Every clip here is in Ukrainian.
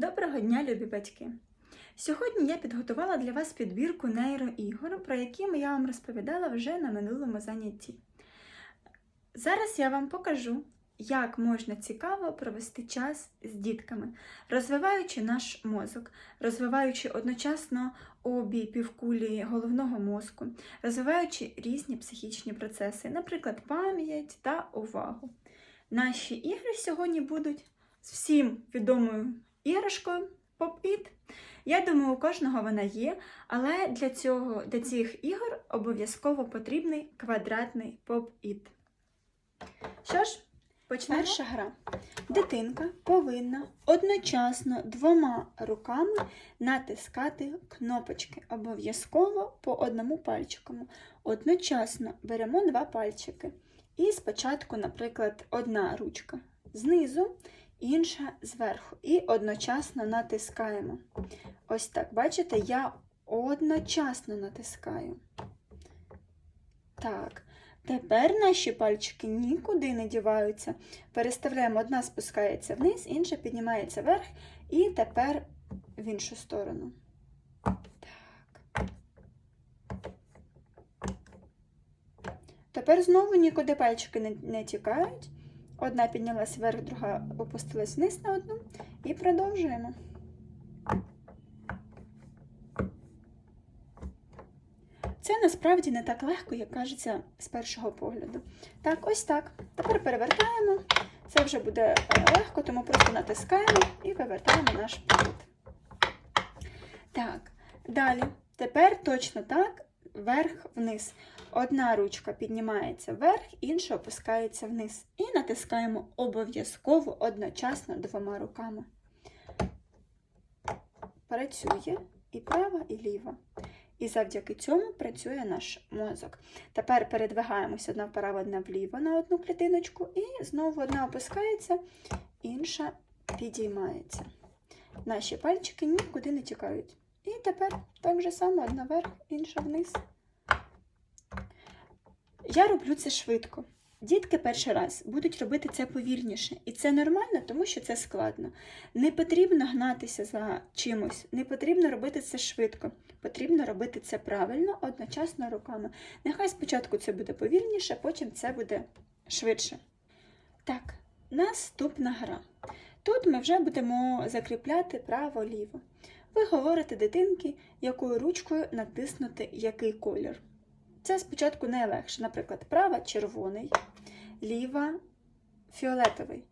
Доброго дня, любі батьки! Сьогодні я підготувала для вас підбірку нейроігор, про які я вам розповідала вже на минулому занятті. Зараз я вам покажу, як можна цікаво провести час з дітками, розвиваючи наш мозок, розвиваючи одночасно обі півкулі головного мозку, розвиваючи різні психічні процеси, наприклад, пам'ять та увагу. Наші ігри сьогодні будуть з всім відомою іграшкою Pop-It. Я думаю, у кожного вона є, але для, цього, для цих ігор обов'язково потрібний квадратний Pop-It. Що ж, почнемо. Перша гра. Дитинка повинна одночасно двома руками натискати кнопочки. Обов'язково по одному пальчику. Одночасно беремо два пальчики. І спочатку, наприклад, одна ручка знизу, інша зверху. І одночасно натискаємо. Ось так, бачите, я одночасно натискаю. Так, тепер наші пальчики нікуди не діваються. Переставляємо, одна спускається вниз, інша піднімається вверх, і тепер в іншу сторону. Так. Тепер знову нікуди пальчики не, не тікають. Одна піднялась вверх, друга опустилась вниз на одну. І продовжуємо. Це насправді не так легко, як кажеться з першого погляду. Так, ось так. Тепер перевертаємо. Це вже буде легко, тому просто натискаємо і вивертаємо наш привід. Так, далі. Тепер точно так, вверх-вниз. Одна ручка піднімається вверх, інша опускається вниз. І натискаємо обов'язково одночасно двома руками. Працює і права, і ліва. І завдяки цьому працює наш мозок. Тепер передвигаємося одна вправо, одна вліво на одну клітиночку, і знову одна опускається, інша підіймається. Наші пальчики нікуди не тікають. І тепер так же само одна вверх, інша вниз. Я роблю це швидко. Дітки перший раз будуть робити це повільніше. І це нормально, тому що це складно. Не потрібно гнатися за чимось, не потрібно робити це швидко. Потрібно робити це правильно, одночасно руками. Нехай спочатку це буде повільніше, потім це буде швидше. Так, наступна гра. Тут ми вже будемо закріпляти право-ліво. Ви говорите дитинки, якою ручкою натиснути який колір. Це спочатку найлегше. Наприклад, права червоний, ліва фіолетовий,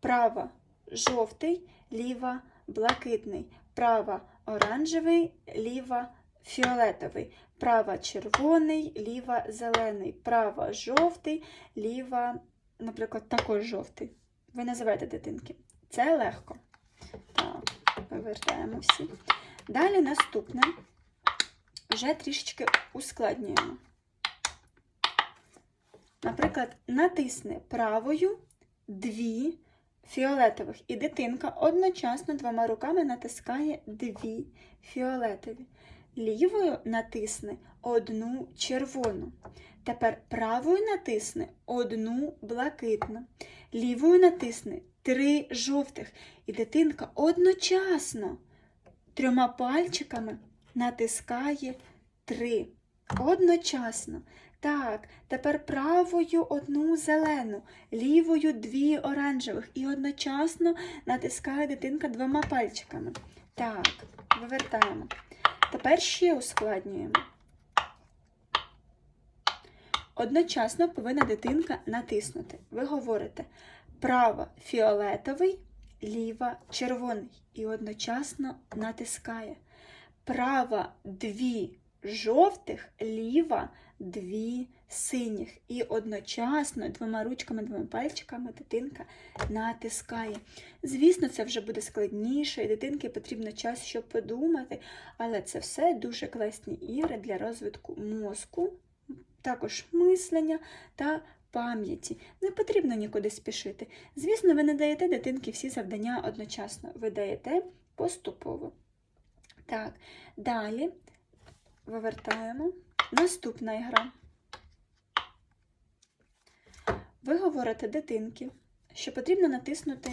права жовтий, ліва блакитний, права оранжевий, ліва фіолетовий, права червоний, ліва зелений, права жовтий, ліва, наприклад, також жовтий. Ви називаєте дитинки. Це легко. Так, повертаємо всі. Далі наступне вже трішечки ускладнюємо. Наприклад, натисни правою дві фіолетових, і дитинка одночасно двома руками натискає дві фіолетові. Лівою натисни одну червону. Тепер правою натисни одну блакитну. Лівою натисни три жовтих. І дитинка одночасно трьома пальчиками натискає три. Одночасно. Так, тепер правою одну зелену, лівою дві оранжевих. І одночасно натискає дитинка двома пальчиками. Так, вивертаємо. Тепер ще ускладнюємо. Одночасно повинна дитинка натиснути. Ви говорите права фіолетовий, ліва червоний. І одночасно натискає. Права дві жовтих, ліва дві синіх. І одночасно двома ручками, двома пальчиками дитинка натискає. Звісно, це вже буде складніше, і дитинки потрібно час, щоб подумати, але це все дуже класні ігри для розвитку мозку, також мислення та пам'яті. Не потрібно нікуди спішити. Звісно, ви не даєте дитинки всі завдання одночасно, ви даєте поступово. Так, далі вивертаємо. Наступна ігра. Ви говорите дитинки, що потрібно натиснути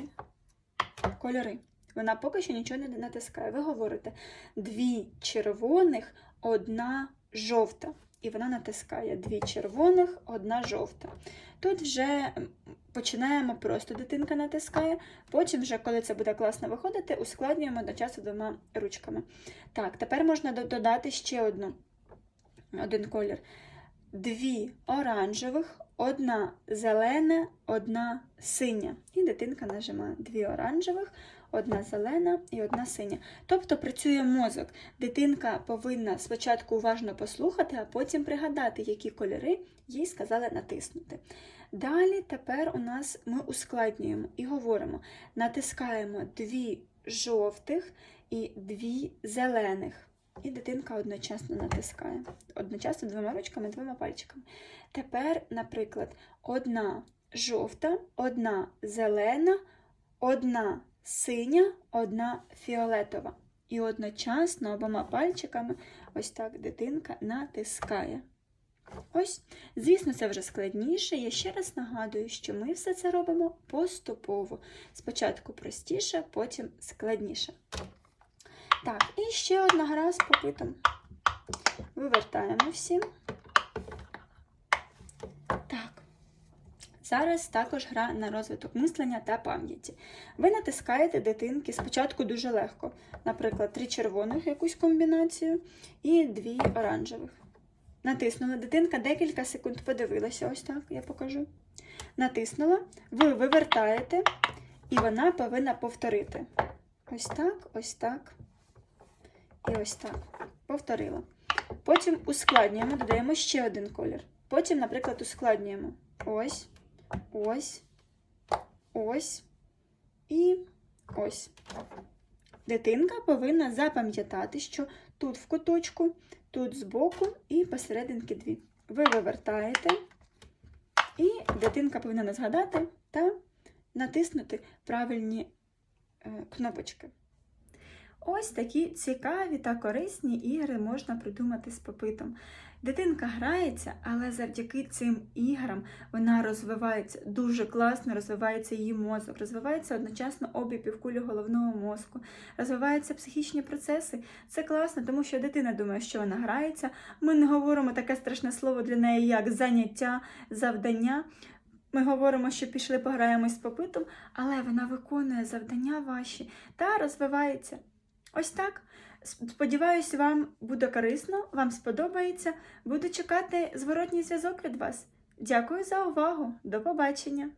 кольори. Вона поки що нічого не натискає. Ви говорите дві червоних, одна жовта. І вона натискає дві червоних, одна жовта. Тут вже починаємо просто дитинка натискає, потім, вже, коли це буде класно виходити, ускладнюємо до часу двома ручками. Так, тепер можна додати ще одну, один колір. Дві оранжевих, одна зелена, одна синя. І дитинка нажимає дві оранжевих, одна зелена і одна синя. Тобто працює мозок. Дитинка повинна спочатку уважно послухати, а потім пригадати, які кольори їй сказали натиснути. Далі тепер у нас ми ускладнюємо і говоримо: натискаємо дві жовтих і дві зелених. І дитинка одночасно натискає. Одночасно двома ручками, двома пальчиками. Тепер, наприклад, одна жовта, одна зелена, одна синя, одна фіолетова. І одночасно обома пальчиками ось так дитинка натискає. Ось, звісно, це вже складніше. Я ще раз нагадую, що ми все це робимо поступово. Спочатку простіше, потім складніше. Так, і ще одна гра з попитом. Вивертаємо всі. Так. Зараз також гра на розвиток мислення та пам'яті. Ви натискаєте дитинки спочатку дуже легко. Наприклад, три червоних якусь комбінацію і дві оранжевих. Натиснула дитинка декілька секунд подивилася, ось так я покажу. Натиснула, ви вивертаєте, і вона повинна повторити. Ось так, ось так. І ось так. Повторила. Потім ускладнюємо, додаємо ще один колір. Потім, наприклад, ускладнюємо. Ось, ось, ось і ось. Дитинка повинна запам'ятати, що тут в куточку, тут збоку і посерединки дві. Ви вивертаєте, і дитинка повинна згадати та натиснути правильні е, кнопочки. Ось такі цікаві та корисні ігри можна придумати з попитом. Дитинка грається, але завдяки цим іграм вона розвивається дуже класно, розвивається її мозок, розвивається одночасно обі півкулі головного мозку, розвиваються психічні процеси. Це класно, тому що дитина думає, що вона грається. Ми не говоримо таке страшне слово для неї, як заняття, завдання. Ми говоримо, що пішли пограємось з попитом, але вона виконує завдання ваші та розвивається. Ось так. Сподіваюсь, вам буде корисно, вам сподобається. Буду чекати зворотній зв'язок від вас. Дякую за увагу. До побачення!